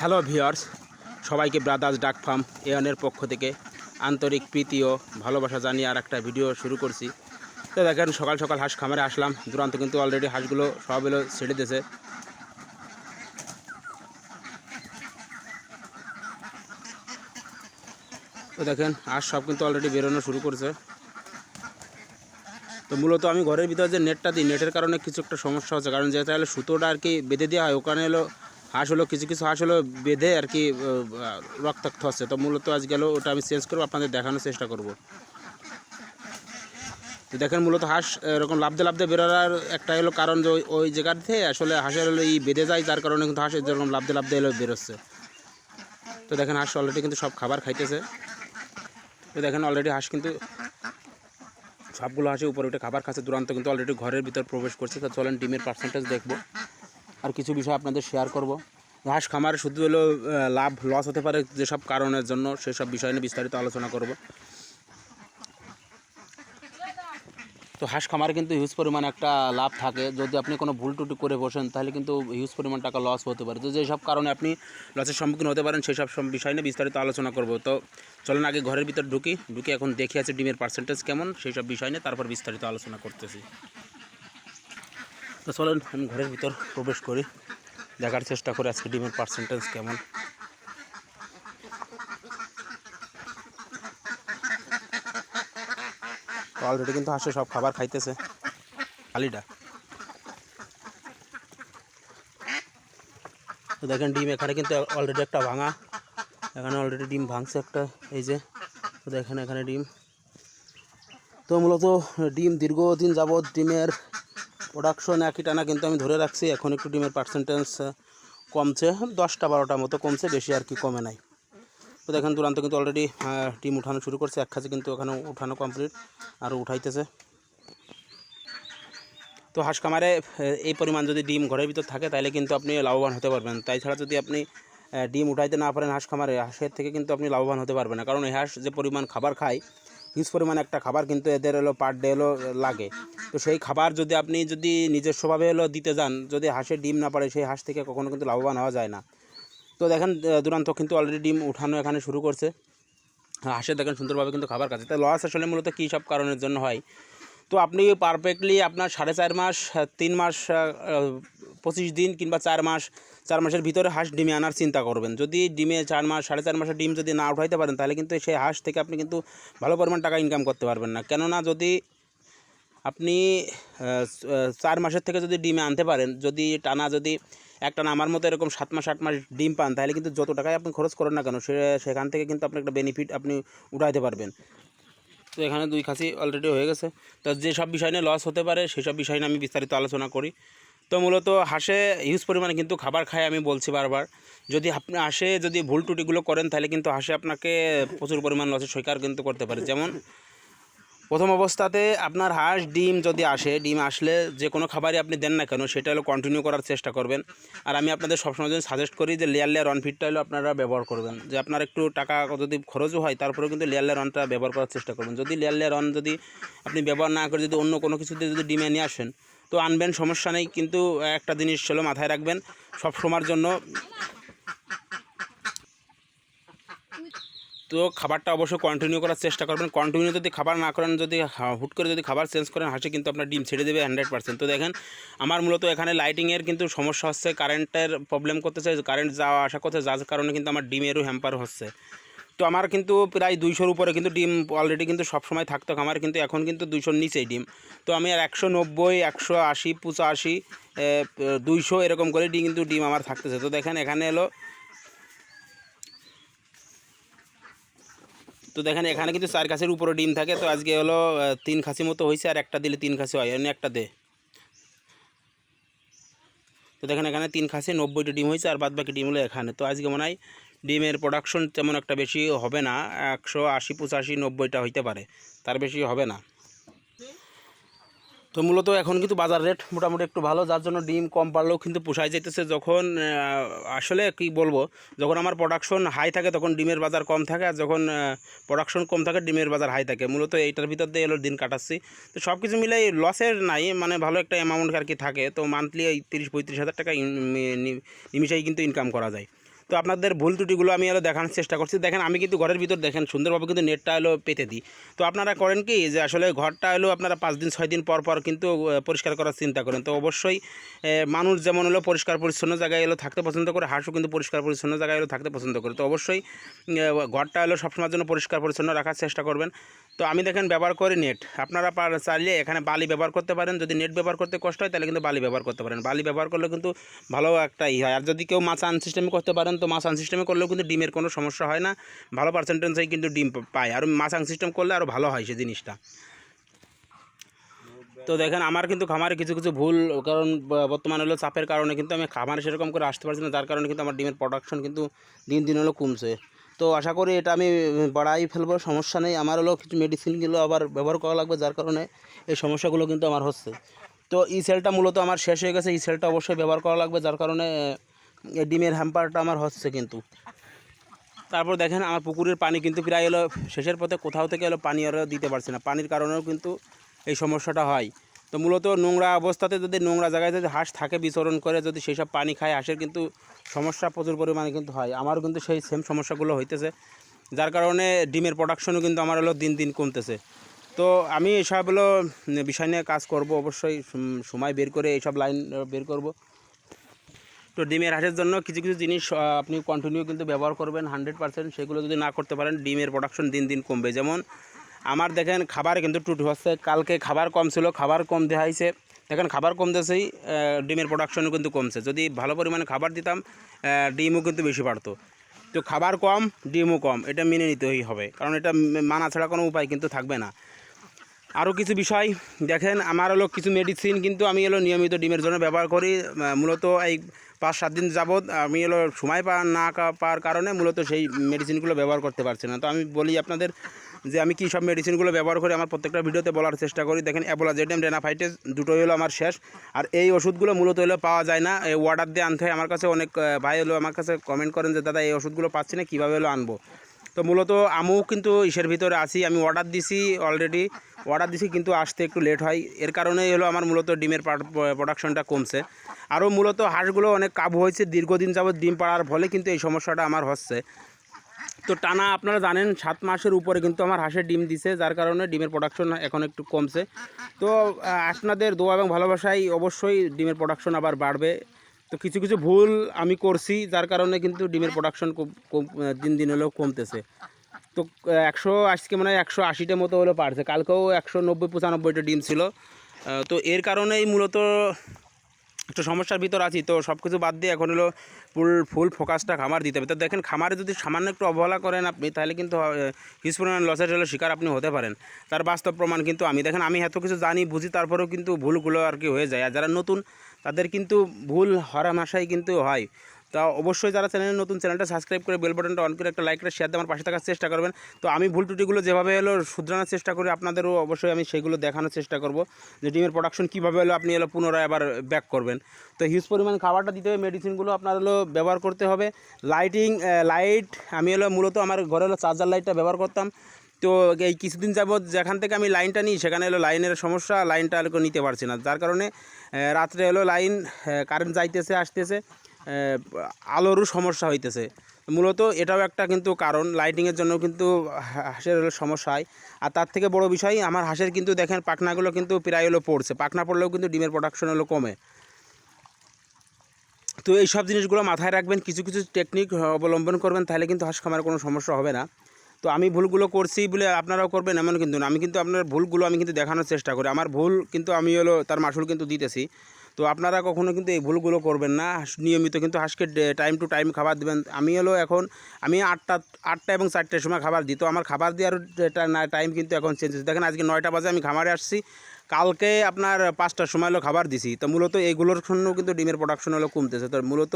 Hello viewers সবাইকে brothers duck farm এয়নের পক্ষ থেকে আন্তরিক প্রীতি ও ভালোবাসা জানিয়ে আর একটা ভিডিও শুরু করছি। তো দেখেন, সকাল সকাল হাঁস খামারে আসলাম, দুরান্ত কিন্তু অলরেডি হাঁসগুলো সব এলো, ছেড়ে দিয়েছে। তো দেখেন, হাঁস সব কিন্তু অলরেডি বেরোনো শুরু করছে। তো মূলত আমি ঘরের ভিতরে যে নেটটা দিই নেটের কারণে কিছু একটা সমস্যা হচ্ছে, কারণ যেটা হলো সুতোটা আর কি বেঁধে দেওয়া হয়, ওখানে হলো হাঁস হলো, কিছু কিছু হাঁস হলো বেঁধে আর কি রক্তাক্ত হচ্ছে তো মূলত আজ গেল ওটা আমি চেঞ্জ করব, আপনাদের দেখানোর চেষ্টা করব। তো দেখেন মূলত হাঁস এরকম লাভদে লাভদে বেরোবার একটা হলো কারণ যে ওই- জায়গাতে আসলে হাঁসের হলো এই বেঁধে যায়, যার কারণে কিন্তু হাঁস যেরকম লাভদে লাভদে এলো বেরোচ্ছে। তো দেখেন হাঁস অলরেডি কিন্তু সব খাবার খাইতেছে। তো দেখেন অলরেডি হাঁস কিন্তু সবগুলো হাঁসি উপরে উঠে খাবার খাচ্ছে, দুরান্ত কিন্তু অলরেডি ঘরের ভিতর প্রবেশ করছে। তো চলেন ডিমের পার্সেন্টেজ দেখব। আর কিছু বিষয় আপনাদের শেয়ার করব। হাঁস খামারে শুধু হলো লাভ লস হতে পারে যেসব কারণের জন্য সেসব বিষয় নিয়ে বিস্তারিত আলোচনা করব। তো হাঁস খামারে কিন্তু হিউজ পরিমাণ একটা লাভ থাকে। যদি আপনি কোনো ভুল টুটি করে বসেন, তাহলে কিন্তু হিউজ পরিমাণ টাকা লস হতে পারে। তো যেসব কারণে আপনি লসের সম্মুখীন হতে পারেন, সেসব সব বিষয় নিয়ে বিস্তারিত আলোচনা করব। তো চলেন আগে ঘরের ভিতর ঢুকি। ঢুকে এখন দেখে আছে ডিমের পার্সেন্টেজ কেমন সেই সব বিষয় নিয়ে, তারপর বিস্তারিত আলোচনা করতেছি। তো চলেন, আমি ঘরের ভিতর প্রবেশ করি। দেখার চেষ্টা করি আজকে ডিমের পার্সেন্টেজ কেমন। অলরেডি কিন্তু হাঁসে সব খাবার খাইতেছে। খালিটা। তো দেখেন ডিম এখানে কিন্তু অলরেডি একটা ভাঙা। এখানে অলরেডি ডিম ভাঙছে একটা, এই যে। তো দেখেন এখানে ডিম। তো মূলত ডিম দীর্ঘদিন যাবৎ ডিমের প্রোডাকশন একই টানা কিন্তু আমি ধরে রাখছি। এখন একটু ডিমের পার্সেন্টেজ কমছে। দশটা, বারোটা মতো কমছে, বেশি আর কি কমে নাই। তো দেখেন দুরান্ত কিন্তু অলরেডি ডিম উঠানো শুরু করছে। এক খাঁচে কিন্তু ওখানে উঠানো কমপ্লিট আর উঠাইতেছে। তো হাঁস খামারে এই পরিমাণ যদি ডিম ঘরের ভিতর থাকে তাহলে কিন্তু আপনি লাভবান হতে পারবেন। তাই ছাড়া যদি আপনি ডিম উঠাইতে না পারেন হাঁস খামারে, হাঁসের থেকে কিন্তু আপনি লাভবান হতে পারবেন না। কারণ এই হাঁস যে পরিমাণ খাবার খায় হিউজ পরিমাণে একটা খাবার কিন্তু এদের হলো পার ডে হলো লাগে। তো সেই খাবার যদি আপনি যদি নিজস্বভাবে হলো দিতে যান, যদি হাঁসের ডিম না পারে, সেই হাঁস থেকে কখনো কিন্তু লাভবান হওয়া যায় না। তো দেখেন দুরান্ত কিন্তু অলরেডি ডিম উঠানো এখানে শুরু করছে। হাঁসে দেখেন সুন্দরভাবে কিন্তু খাবার খাচ্ছে। তাই লস আসলে মূলত কী সব কারণের জন্য হয়? তো আপনি পারফেক্টলি আপনার সাড়ে চার মাস তিন মাস পঁচিশ দিন কিংবা চার মাস, চার মাসের ভিতরে হাঁস ডিমে আনার চিন্তা করবেন। যদি ডিমে চার মাস, সাড়ে চার মাসের ডিম যদি না উঠাইতে পারেন, তাহলে কিন্তু সেই হাঁস থেকে আপনি কিন্তু ভালো পরিমাণ টাকা ইনকাম করতে পারবেন না। কেননা যদি আপনি চার মাসের থেকে যদি ডিমে আনতে পারেন, যদি টানা যদি একটা না আমার মতো এরকম সাত মাস, আট মাস ডিম পান, তাহলে কিন্তু যত টাকায় আপনি খরচ করেন না কেন, সে, সেখান থেকে কিন্তু আপনি একটা বেনিফিট আপনি উঠাইতে পারবেন। তো এখানে দুই খাসি অলরেডি হয়ে গেছে। তো যেসব বিষয় নিয়ে লস হতে পারে সেসব বিষয় নিয়ে আমি বিস্তারিত আলোচনা করি। তো মূলত হাসে হিউজ পরিমাণে কিন্তু খাবার খায় আমি বলছি বারবার। যদি আপনি হাসে যদি ভুল টুটিগুলো করেন, তাহলে কিন্তু হাসে আপনাকে প্রচুর পরিমাণ লসের স্বীকার কিন্তু করতে পারে। যেমন প্রথম অবস্থাতে আপনার হাঁস, ডিম যদি আসে, ডিম আসলে যে কোনো খাবারই আপনি দেন না কেন, সেটা হলো কন্টিনিউ করার চেষ্টা করবেন। আর আমি আপনাদের সবসময় জন্য সাজেস্ট করি যে লেয়ার লেয়ার অন ফিটটা হলো আপনারা ব্যবহার করবেন। যে আপনার একটু টাকা যদি খরচও হয়, তারপরেও কিন্তু লেয়ার লেয়ার অনটা ব্যবহার করার চেষ্টা করবেন। যদি লেয়ার লেয়ার অন যদি আপনি ব্যবহার না করে যদি অন্য কোনো কিছুতে যদি ডিমে নিয়ে আসেন, তো আনবেন, সমস্যা নেই। কিন্তু একটা জিনিস হলো মাথায় রাখবেন, সব সময়ের জন্য তো খাবারটা অবশ্যই কন্টিনিউ করার চেষ্টা করবেন। কন্টিনিউ যদি খাবার না করেন, যদি হা- হুট করে যদি খাবার চেঞ্জ করেন, হাসে কিন্তু আপনার ডিম ছেড়ে দেবে হান্ড্রেড পার্সেন্ট তো দেখেন, আমার মূলত এখানে লাইটিংয়ের কিন্তু সমস্যা হচ্ছে কারেন্টের প্রবলেম করতেছে কারেন্ট যাওয়া আসা করতে যার কারণে কিন্তু আমার ডিমেরও হ্যাম্পার হচ্ছে। তো আমার কিন্তু প্রায় দুইশোর উপরে কিন্তু ডিম অলরেডি কিন্তু সবসময় থাকতো, আমার কিন্তু এখন কিন্তু দুইশোর নিচেই ডিম। তো আমি আর একশো নব্বই, একশো আশি, পঁচাশি দুইশো এরকম করে ডিম কিন্তু, ডিম আমার থাকতেছে। তো দেখেন, এখানে এলো তো দেখেন, এখানে কিন্তু চার খাসির উপরে ডিম থাকে। তো আজকে হলো তিন খাসি মতো হয়েছে, আর একটা দিলে তিন খাসি হয়, অন্য একটা দে। তো দেখেন, এখানে তিন খাসি নব্বইটা ডিম হয়েছে, আর বাদ বাকি ডিম হলো এখানে। তো আজকে মনে হয় ডিমের প্রোডাকশন তেমন একটা বেশি হবে না, একশো আশি, পঁচাশি, নব্বইটা হইতে পারে, তার বেশি হবে না। তো মূলত এখন কিন্তু বাজার রেট মোটামুটি একটু ভালো, যার জন্য ডিম, কম পারলেও কিন্তু পোষায় যেতেছে যখন আসলে কি বলব, যখন আমার প্রোডাকশন হাই থাকে তখন ডিমের বাজার কম থাকে, আর যখন প্রোডাকশন কম থাকে, ডিমের বাজার হাই থাকে। মূলত এইটার ভিতর দিয়ে এলো দিন কাটাচ্ছি। তো সব কিছু মিলাই লসের নাই মানে ভালো একটা অ্যামাউন্ট আর কি থাকে। তো মান্থলি এই তিরিশ পঁয়ত্রিশ হাজার টাকা নিমিশেই কিন্তু ইনকাম করা যায়। তো আপনাদের ভুল ত্রুটিগুলো আমি আরও দেখানোর চেষ্টা করছি। দেখেন, আমি কিন্তু ঘরের ভিতর দেখেন, সুন্দরভাবে কিন্তু নেটটা এলো পেতে দিই। তো আপনারা করেন কি যে আসলে ঘরটা এলো আপনারা পাঁচ দিন, ছয় দিন পর পর কিন্তু পরিষ্কার করার চিন্তা করেন। তো অবশ্যই মানুষ যেমন হলো পরিষ্কার পরিচ্ছন্ন জায়গায় এলো থাকতে পছন্দ করে, হাঁসও কিন্তু পরিষ্কার পরিচ্ছন্ন জায়গায় এলো থাকতে পছন্দ করে। তো অবশ্যই ঘরটা এলো সবসময়ের জন্য পরিষ্কার পরিচ্ছন্ন রাখার চেষ্টা করবেন। তো আমি দেখেন ব্যবহার করি নেট। আপনারা চাইলে এখানে বালি ব্যবহার করতে পারেন। যদি নেট ব্যবহার করতে কষ্ট হয়, তাহলে কিন্তু বালি ব্যবহার করতে পারেন। বালি ব্যবহার করলে কিন্তু ভালো একটা ই হয়। আর যদি কেউ মাছ আন সিস্টেমে করতে পারেন তো আন সিস্টেমে করলেও কিন্তু ডিমের কোনো সমস্যা হয় না। ভালো পার্সেন্টেজেই কিন্তু ডিম পায়। আর আন সিস্টেম করলে আরও ভালো হয় সে জিনিসটা। তো দেখেন, আমার কিন্তু খামারে কিছু কিছু ভুল কারণ বর্তমানে হলো চাপের কারণে কিন্তু আমি খামারে সেরকম করে আসতে পারছি না। যার কারণে কিন্তু আমার ডিমের প্রোডাকশন কিন্তু দিন দিন হলো কমছে। তো আশা করি এটা আমি বাড়াই ফেলব, সমস্যা নেই। আমার হলো কিছু মেডিসিনগুলো আবার ব্যবহার করা লাগবে, যার কারণে এই সমস্যাগুলো কিন্তু আমার হচ্ছে। তো ই সেলটা মূলত আমার শেষ হয়ে গেছে। ই সেলটা অবশ্যই ব্যবহার করা লাগবে, যার কারণে এই ডিমের হ্যাম্পারটা আমার হচ্ছে কিন্তু। তারপর দেখেন, আমার পুকুরের পানি কিন্তু প্রায় এলো শেষের পথে কোথাও থেকে এলো পানি আরও দিতে পারছে না। পানির কারণেও কিন্তু এই সমস্যাটা হয়। তো মূলত নোংরা অবস্থাতে যদি নোংরা জায়গায় যদি হাঁস থাকে বিচরণ করে, যদি সেই সব পানি খায়, হাঁসের কিন্তু সমস্যা প্রচুর পরিমাণে কিন্তু হয়। আমারও কিন্তু সেই সেম সমস্যাগুলো হইতেছে। যার কারণে ডিমের প্রোডাকশনও কিন্তু আমার হলো দিন দিন কমতেছে। তো আমি এসব হলো বিষয় নিয়ে কাজ করব, অবশ্যই সময় বের করে এইসব লাইন বের করব। তো ডিমের হাঁসের জন্য কিছু কিছু জিনিস আপনি কন্টিনিউ কিন্তু ব্যবহার করবেন হান্ড্রেড পার্সেন্ট সেগুলো যদি না করতে পারেন, ডিমের প্রোডাকশন দিন দিন কমবে। যেমন আমার দেখেন খাবার কিন্তু টুটি হচ্ছে। কালকে খাবার কম ছিল, খাবার কম দেওয়া হয়েছে দেখেন খাবার কম ডিমের প্রোডাকশনও কিন্তু কমছে। যদি ভালো পরিমাণে খাবার দিতাম ডিমও কিন্তু বেশি বাড়তো। তো খাবার কম, ডিমও কম, এটা মেনে নিতেই হবে। কারণ এটা মানা ছাড়া কোনো উপায় কিন্তু থাকবে না। আরও কিছু বিষয়। দেখেন, আমার হলো কিছু মেডিসিন কিন্তু আমি হলো নিয়মিত ডিমের জন্য ব্যবহার করি। মূলত এই পাঁচ সাত দিন যাবৎ আমি হলো সময় পা না পাওয়ার কারণে মূলত সেই মেডিসিনগুলো ব্যবহার করতে পারছি না। তো আমি বলি আপনাদের যে আমি কী সব মেডিসিনগুলো ব্যবহার করি, আমার প্রত্যেকটা ভিডিওতে বলার চেষ্টা করি। দেখেন অ্যাবোলা জেডেম রেনাফাইটেস দুটোই হলো আমার শেষ। আর এই ওষুধগুলো মূলত হলো পাওয়া যায় না। এই অর্ডার দিয়ে আনতে হয়। আমার কাছে অনেক ভাই হলো আমার কাছে কমেন্ট করেন যে, দাদা, এই ওষুধগুলো পাচ্ছি না, কীভাবে হলো আনব? তো মূলত আমিও কিন্তু ইসের ভিতরে আছি, আমি অর্ডার দিছি অলরেডি অর্ডার দিছি কিন্তু আসতে একটু লেট হয়। এর কারণেই হলো আমার মূলত ডিমের প্রোডাকশনটা কমছে। আরও মূলত হাঁসগুলো অনেক কাবু হয়েছে, দীর্ঘদিন যাবৎ ডিম পাড়ার ফলে কিন্তু এই সমস্যাটা আমার হচ্ছে। তো টানা আপনারা জানেন, সাত মাসের উপরে কিন্তু আমার হাঁসের ডিম দিছে, যার কারণে ডিমের প্রোডাকশন এখন একটু কমছে। তো আপনাদের দোয়া এবং ভালোবাসায় অবশ্যই ডিমের প্রোডাকশন আবার বাড়বে। তো কিছু কিছু ভুল আমি করছি, যার কারণে কিন্তু ডিমের প্রোডাকশন দিন দিন হলেও কমতেছে। তো একশো, আজকে মানে একশো আশিটা মতো হলো পারছে। কালকেও একশো নব্বই, পঁচানব্বইটা ডিম ছিল। তো এর কারণেই মূলত একটু সমস্যার ভিতর আছি, তো সব কিছু বাদ দিয়ে এখন হলো ফুল ফুল ফোকাসটা খামার দিতে হবে। তো দেখেন, খামারে যদি সামান্য একটু অবহেলা করেন আপনি, তাহলে কিন্তু কিছু পরিমাণ লসের হলে শিকার আপনি হতে পারেন। তার বাস্তব প্রমাণ কিন্তু আমি। দেখেন, আমি এত কিছু জানি, বুঝি, তারপরেও কিন্তু ভুলগুলো আর কি হয়ে যায়। আর যারা নতুন, তাদের কিন্তু ভুল হরা মাসাই কিন্তু হয়। তা অবশ্যই যারা চ্যানেলে নতুন, চ্যানেলটা সাবস্ক্রাইব করে বেল বাটনটা অন করে একটা লাইক করে শেয়ার দিয়ে আমার পাশে থাকার চেষ্টা করবেন। তো আমি ভুল ত্রুটিগুলো যেভাবে এলো শুধরানোর চেষ্টা করি, আপনাদেরও অবশ্যই আমি সেগুলো দেখানোর চেষ্টা করব। যে ডিমের প্রোডাকশন কীভাবে হলো আপনি এলো পুনরায় আবার ব্যাক করবেন। তো হিউজ পরিমাণ খাবারটা দিতে হবে মেডিসিনগুলো আপনার হলো ব্যবহার করতে হবে। লাইটিং লাইট আমি হলো মূলত আমার ঘরে হলো চার্জার লাইটটা ব্যবহার করতাম। তো এই কিছুদিন যাবৎ যেখান থেকে আমি লাইনটা নিই, সেখানে হলো লাইনের সমস্যা লাইনটা হলো নিতে পারছি না। যার কারণে রাত্রে হলো লাইন কারেন্ট যাইতেছে, আসতেছে। আলোরও সমস্যা হইতেছে। মূলত এটাও একটা কিন্তু কারণ লাইটিংয়ের জন্য কিন্তু হাঁসের হলো সমস্যা হয়। আর তার থেকে বড় বিষয়, আমার হাঁসের কিন্তু দেখেন পাখনাগুলো কিন্তু প্রায় হলো পড়ছে। পাখনা পড়লেও কিন্তু ডিমের প্রোডাকশন হলো কমে। তো এই সব জিনিসগুলো মাথায় রাখবেন, কিছু কিছু টেকনিক অবলম্বন করবেন, তাহলে কিন্তু হাঁস খামার কোনো সমস্যা হবে না। তো আমি ভুলগুলো করছি বলে আপনারাও করবেন এমন কিন্তু না। আমি কিন্তু আপনার ভুলগুলো আমি কিন্তু দেখানোর চেষ্টা করি। আমার ভুল কিন্তু আমি হলো, তার মাসুল কিন্তু দিতেছি। তো আপনারা কখনো কিন্তু এই ভুলগুলো করবেন না। নিয়মিত কিন্তু হাঁসকে টাইম টু টাইম খাবার দেবেন। আমি হলো এখন, আমি আটটা আটটা এবং চারটের সময় খাবার দিই। তো আমার খাবার দেওয়ার টাইম কিন্তু এখন চেঞ্জ হচ্ছে দেখেন আজকে নয়টা বাজে আমি খামারে আসছি। কালকে আপনার পাঁচটার সময় হলো খাবার দিছি। তো মূলত এইগুলোর জন্য কিন্তু ডিমের প্রোডাকশন হলো কমতেছে। তো মূলত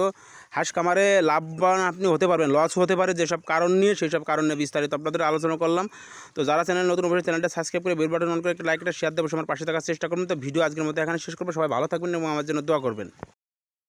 হাঁস খামারে লাভবান আপনি হতে পারবেন লস হতে পারে যেসব কারণ নিয়ে সেই সব কারণে বিস্তারিত আপনাদের আলোচনা করলাম। তো যারা চ্যানেল নতুন অবশ্যই চ্যানেলটা সাবস্ক্রাইব করে বেল বাটন অন করে একটা লাইক একটা শেয়ার দেবো। আমার পাশে থাকার চেষ্টা করবেন তো ভিডিও আজকের মধ্যে এখানে শেষ করব। সবাই ভালো থাকবেন এবং আমার জন্য দোয়া করবেন।